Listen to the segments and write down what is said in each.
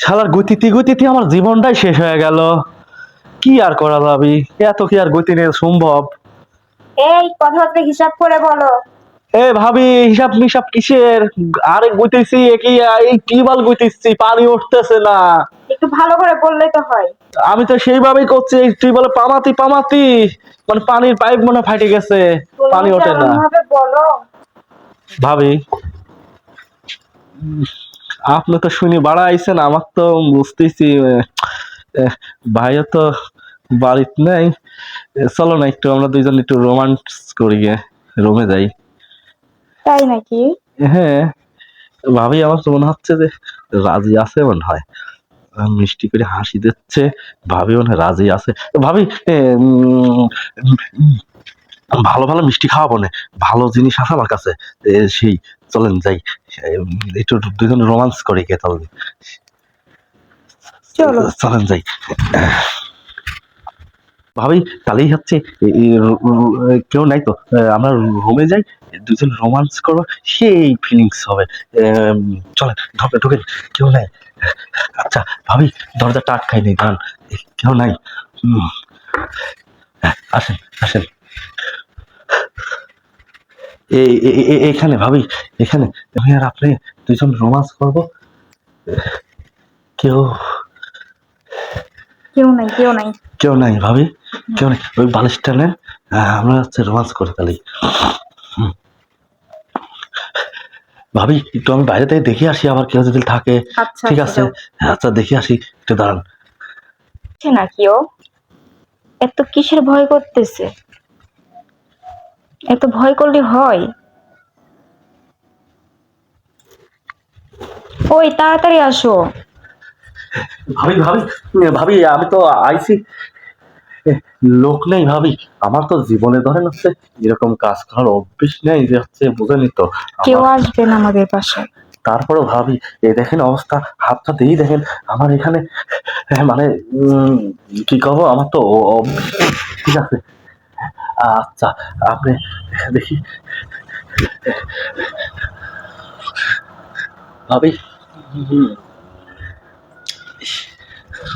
শালার গতিতে গতিতে আমার জীবনটাই শেষ হয়ে গেল। কি আর করা যাবে এত কি আর গতি নিয়ে সম্ভব? এই কথাবার্তা হিসাব করে বলো। এ ভাবি হিসাব মিসাব কিসের? আরে গুইতেছি কি এই টিউবওয়েল গুইতেছি পানি উঠতেছে না। একটু ভালো করে বললে তো হয়। আমি তো সেইভাবেই করছি এই টিউবওয়েলে পামাতি পামাতি। মানে পানির পাইপ মনে ফাটে গেছে। পানি ওঠে না। ভাবে বলো। ভাবি উম, আপনি তো শুনি বাড়া আইছেন আমার তো বুঝতেছি ভাইও তো বাড়িতে নেই। চলো না একটু আমরা দুইজন একটু রোমান্স করি গে রুমে যাই। তাই নাকি? হ্যাঁ ভাবি আমার তো মনে হচ্ছে যে রাজি আছে মনে হয়। মিষ্টি করে হাসি দিচ্ছে ভাবি মনে রাজি আছে। ভাবি ভালো ভালো মিষ্টি খাওয়াবো না ভালো জিনিস আছে আমার কাছে সেই চলেন যাই। একটু দুজন রোমান্স করি কে চলেন চলো। চলেন যাই। ভাবি তাহলেই হচ্ছে কেউ নাই তো? আমরা রুমে যাই দুজন রোমান্স করব সেই ফিলিংস হবে। চলেন ঢোকে ঢোকে কেউ নাই? আচ্ছা ভাবি দরজা টাট খাই নেই দাঁড়ান। কেউ নাই? হুম। আসেন আসেন। এখানে ভাবি এখানে। আমি আর আপনি দুজন রোমান্স করব? কেউ কেউ নাই কেউ নাই। কেউ নাই ভাবি কেউ নাই। ওই বালিশটা নেন আমরা হচ্ছে রোমান্স করে তাহলে ভাবি একটু আমি বাইরে থেকে দেখে আসি আবার কেউ যদি থাকে। আচ্ছা ঠিক আছে? আচ্ছা দেখে আসি একটু দাঁড়ান। নাকি ও? এত কিসের ভয় করতেছে? এত ভয় করলে হয়? ওই তাড়াতাড়ি আসো। ভাবি ভাবি ভাবি আমি তো আইছি। লোক নেই ভাবি। আমার তো জীবনে ধরেন হচ্ছে এরকম কাজ করার অভ্যেস নেই যে হচ্ছে বুঝেনি তো। কেউ আসবে না আমাদের পাশে। তারপরেও ভাবি এ দেখেন অবস্থা হাতটা দিয়েই দেখেন আমার এখানে মানে উম, কি করব? আমার তো ঠিক আছে। আচ্ছা আপনি দেখি। ভাবি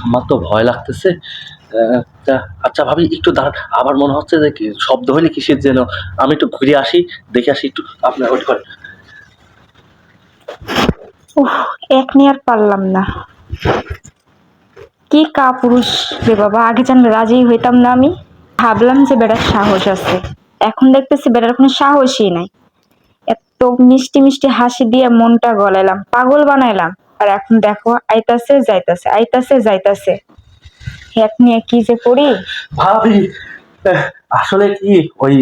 আমার তো ভয় লাগতেছে। আচ্ছা ভাবি, একটু দাঁড়ান। আবার মনে হচ্ছে যে কি, শব্দ হইলে কিসের যেন। আমি একটু ঘুরে আসি, দেখে আসি একটু আপনার ওয়েট করেন। এক নিয়ে আর পারলাম না। কি কা পুরুষ রে বাবা, আগে জানলে রাজি হইতাম না আমি। ভাবলাম যে বেটার সাহস আছে। এখন দেখতেছি বেটার কোনো সাহসই নাই। এত মিষ্টি মিষ্টি হাসি দিয়ে মনটা গলাইলাম, পাগল বানাইলাম। আর এখন দেখো, আইতাছে, যাইতাছে আইতাছে, যাইতাছে। এক নিয়ে কি যে করি? ভাবি আসলে কি ওই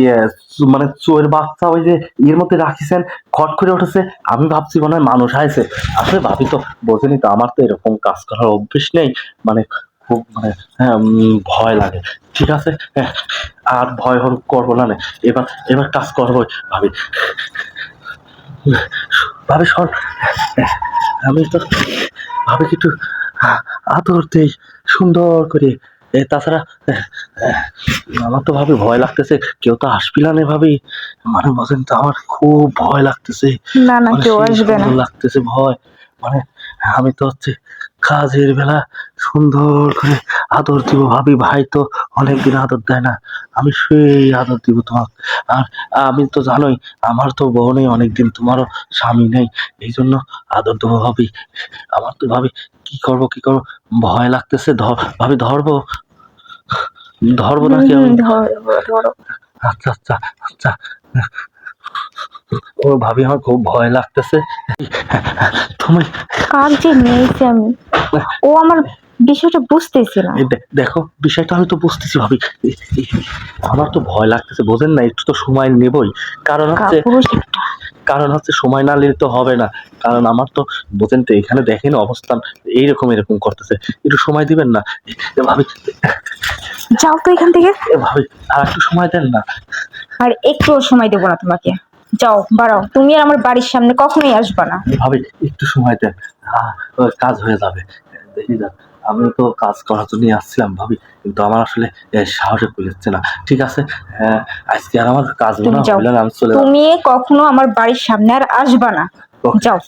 মানে চোর বাচ্চা ওই যে এর মধ্যে রাখিছেন, খট করে উঠেছে, আমি ভাবছি মনে হয় মানুষ আইছে। আসলে ভাবি তো বোঝেনি তো, আমার তো এরকম কাজ করার অভ্যেস নেই। মানে মানে হ্যাঁ, ভয় লাগে। ঠিক আছে? হ্যাঁ, আর ভয় হল করব না এবার এবার কাজ করবোই ভাবি। ভাবি সর আমি তো ভাবি একটু আদর দেই সুন্দর করে। তাছাড়া আমার তো ভাবি ভয় লাগতেছে। কেউ তো আসবিলা নে ভাবি। মানে বলেন তো আমার খুব ভয় লাগতেছে। না না মানে কেউ আসবে না। লাগতেছে ভয়। মানে আমি তো হচ্ছে কাজের বেলা সুন্দর করে আদর দিব। ভাবি ভাই তো অনেকদিন আদর দেয় না আমি সেই আদর দিব তোমার আর আমি তো জানোই আমার তো বউ নেই অনেকদিন তোমারও স্বামী নেই। এই জন্য আদর দেবো ভাবি। আমার তো ভাবি কি করব কি করব? ভয় লাগতেছে ধ- ভাবি ধরবো? ধরবো নাকি আমি? ধরো ধরো আচ্ছা আচ্ছা আচ্ছা। ও ভাবি আমার খুব ভয় লাগতেছে। তুমি কার যে নিয়েছি আমি? ও আমার বিষয়টা বুঝতেছি না। দেখো বিষয়টা আমি তো বুঝতেছি ভাবি। আমার তো ভয় লাগতেছে বোঝেন না একটু তো সময় নেবই। কারণ হচ্ছে কারণ হচ্ছে সময় না নিলে তো হবে না। কারণ আমার তো বোঝেন তো এখানে দেখেন অবস্থান এইরকম এরকম করতেছে। একটু সময় দিবেন না? ভাবি যাও তো এখান থেকে। ভাবি আর একটু সময় দেন না। আর একটুও সময় দেবো না তোমাকে। যাও বাড়াও। তুমি আর আমার বাড়ির সামনে কখনোই আসবা না। ভাবি একটু সময় দেন। কাজ হয়ে যাবে। দেখি যান আমি তো কাজ করার জন্য আসছিলাম ভাবি কিন্তু আমার আসলে সাহসে কুলাচ্ছে না। ঠিক আছে? আহ, আজকে আর আমার কাজ না, আমি চলে তুমি কখনো আমার বাড়ির সামনে আর আসবা না। যাও।